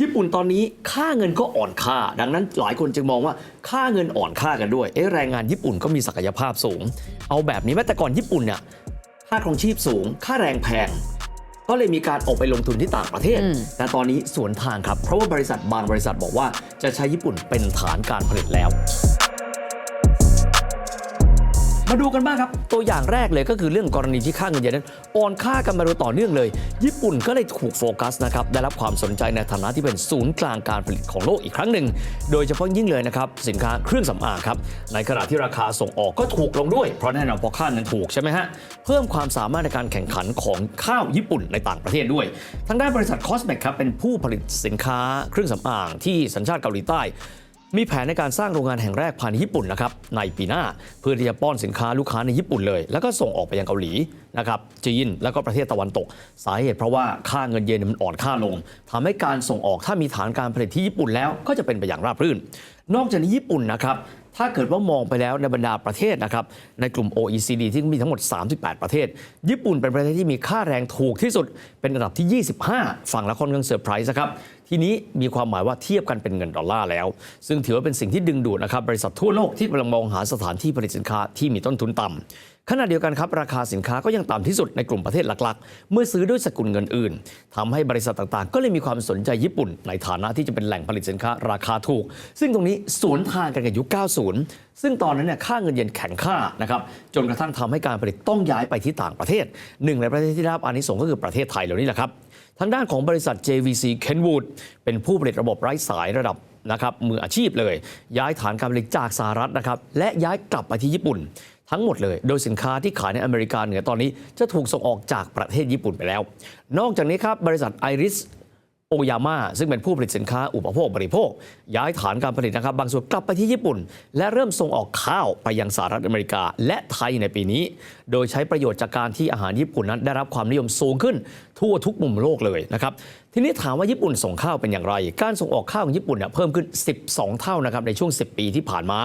ญี่ปุ่นตอนนี้ค่าเงินก็อ่อนค่า ดังนั้นหลายคนจึงมองว่าค่าเงินอ่อนค่ากันด้วยเอ๊ะแรงงานญี่ปุ่นก็มีศักยภาพสูง เอาแบบนี้แม้แต่ก่อนญี่ปุ่นเนี่ยค่าครองชีพสูง ค่าแรงแพงก็เลยมีการออกไปลงทุนที่ต่างประเทศอืมแต่ตอนนี้สวนทางครับ เพราะว่าบริษัทบางบริษัทบอกว่าจะใช้ญี่ปุ่นเป็นฐานการผลิตแล้ว มาดูกันบ้างครับ ตัวอย่างแรกเลยก็คือเรื่องกรณีที่ค่าเงินเยนนั้นอ่อนค่ากันมาโดยต่อเนื่องเลย ญี่ปุ่นก็เลยถูกโฟกัสนะครับได้รับความสนใจในฐานะที่เป็นศูนย์กลางการผลิตของโลกอีกครั้งหนึ่ง โดยเฉพาะยิ่งเลยนะครับสินค้าเครื่องสำอางครับในขณะที่ราคาส่งออกก็ถูกลงด้วยเพราะแน่นอนพราะค่าเงินถูกใช่ไหมฮะเพิ่มความสามารถในการแข่งขันของข้าวญี่ปุ่นในต่างประเทศด้วย ทางด้านบริษัทคอสเมกครับเป็นผู้ผลิตสินค้าเครื่องสำอางที่สัญชาติเกาหลีใต้ มีแผนในการสร้างโรงงานแห่งแรกภายในญี่ปุ่นนะครับในปีหน้าเพื่อที่จะป้อนสินค้าลูกค้าในญี่ปุ่นเลย แล้วก็ส่งออกไปยังเกาหลีนะครับจีนแล้วก็ประเทศตะวันตก สาเหตุเพราะว่าค่าเงินเยนมันอ่อนค่าลงทำให้การส่งออกถ้ามีฐานการผลิตที่ญี่ปุ่นแล้วก็จะเป็นไปอย่างราบรื่น นอกจากนี้ญี่ปุ่นนะครับถ้าเกิดว่ามองไปแล้วในบรรดาประเทศนะครับในกลุ่ม OECD ที่มีทั้งหมด 38 ประเทศ ญี่ปุ่นเป็นประเทศที่มีค่าแรงถูกที่สุดเป็นอันดับที่ 25 ฝั่งละค่อนข้างเซอร์ไพรส์นะครับ ทีนี้มีความหมายว่าเทียบกันเป็นเงินดอลลาร์แล้ว ซึ่งถือว่าเป็นสิ่งที่ดึงดูดนะครับบริษัททั่วโลกที่กำลังมองหาสถานที่ผลิตสินค้าที่มีต้นทุนต่ำขณะเดียวกันครับ ราคาสินค้าก็ยังต่ำที่สุดในกลุ่มประเทศหลักๆ เมื่อซื้อด้วยสกุลเงินอื่นทำให้บริษัทต่างๆ ก็เลยมีความสนใจญี่ปุ่น ในฐานะที่จะเป็นแหล่งผลิตสินค้าราคาถูก ซึ่งตรงนี้สวนทางกันกับยุค 90 ซึ่งตอนนั้นเนี่ยค่าเงินเยนแข็งค่านะครับจนกระทั่งทำให้การผลิตต้องย้ายไปที่ต่างประเทศ หนึ่งในประเทศที่ได้รับอานิสงส์ก็คือประเทศไทยเหล่านี้แหละครับทางด้านของบริษัท JVC Kenwood เป็นผู้ผลิตระบบไร้สายระดับนะครับมืออาชีพเลย ย้ายฐานการผลิตจากสหรัฐนะครับและย้ายกลับไปที่ญี่ปุ่น ทั้งหมดเลย โดยสินค้าที่ขายในอเมริกาเหนือตอนนี้จะถูกส่งออกจากประเทศญี่ปุ่นไปแล้ว นอกจากนี้ครับบริษัท Iris โอยาม่าซึ่งเป็นผู้ผลิตสินค้าอุปโภคบริโภค ย้ายฐานการผลิตนะครับ บางส่วนกลับไปที่ญี่ปุ่น และเริ่มส่งออกข้าวไปยังสหรัฐอเมริกา และไทยในปีนี้ โดยใช้ประโยชน์จากการที่อาหารญี่ปุ่นนั้นได้รับความนิยมสูงขึ้น ทั่วทุกมุมโลกเลยนะครับทีนี้ถามว่าญี่ปุ่นส่งข้าวเป็นอย่างไร การส่งออกข้าวของญี่ปุ่นเนี่ยเพิ่มขึ้น 12 เท่านะครับในช่วง 10 ปีที่ผ่านมา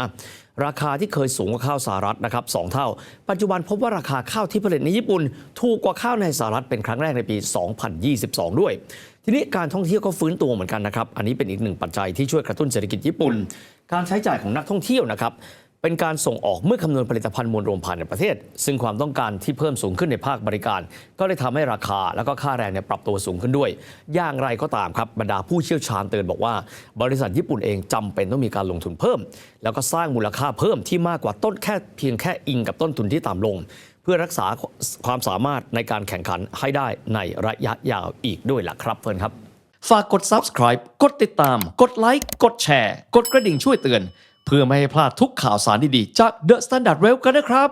ราคาที่เคยสูงกว่าข้าวสหรัฐนะครับสองเท่า ปัจจุบันพบว่าราคาข้าวที่ผลิตในญี่ปุ่น ถูกกว่าข้าวในสหรัฐเป็นครั้งแรกในปี 2022 ด้วย ทีนี้การท่องเที่ยวก็ฟื้นตัวเหมือนกันนะครับ อันนี้เป็นอีกหนึ่งปัจจัยที่ช่วยกระตุ้นเศรษฐกิจญี่ปุ่น การใช้จ่ายของนักท่องเที่ยวนะครับ เป็นการส่งออกเมื่อคำนวณผลิตภัณฑ์มวลรวมภายในประเทศ ซึ่งความต้องการที่เพิ่มสูงขึ้นในภาคบริการ ก็ได้ทำให้ราคาแล้วก็ค่าแรงเนี่ยปรับตัวสูงขึ้นด้วย อย่างไรก็ตามครับบรรดาผู้เชี่ยวชาญเตือนบอกว่า บริษัทญี่ปุ่นเองจำเป็นต้องมีการลงทุนเพิ่ม แล้วก็สร้างมูลค่าเพิ่มที่มากกว่าต้นแค่เพียงแค่อิงกับต้นทุนที่ต่ำลง เพื่อรักษาความสามารถในการแข่งขันให้ได้ในระยะยาวอีกด้วยล่ะครับเพื่อนครับ ฝากกด subscribe กดติดตาม กดไลค์กดแชร์ กดกระดิ่งช่วยเตือน เพื่อไม่ให้พลาดทุกข่าวสารดีๆ จาก The Standard Rail กันนะครับ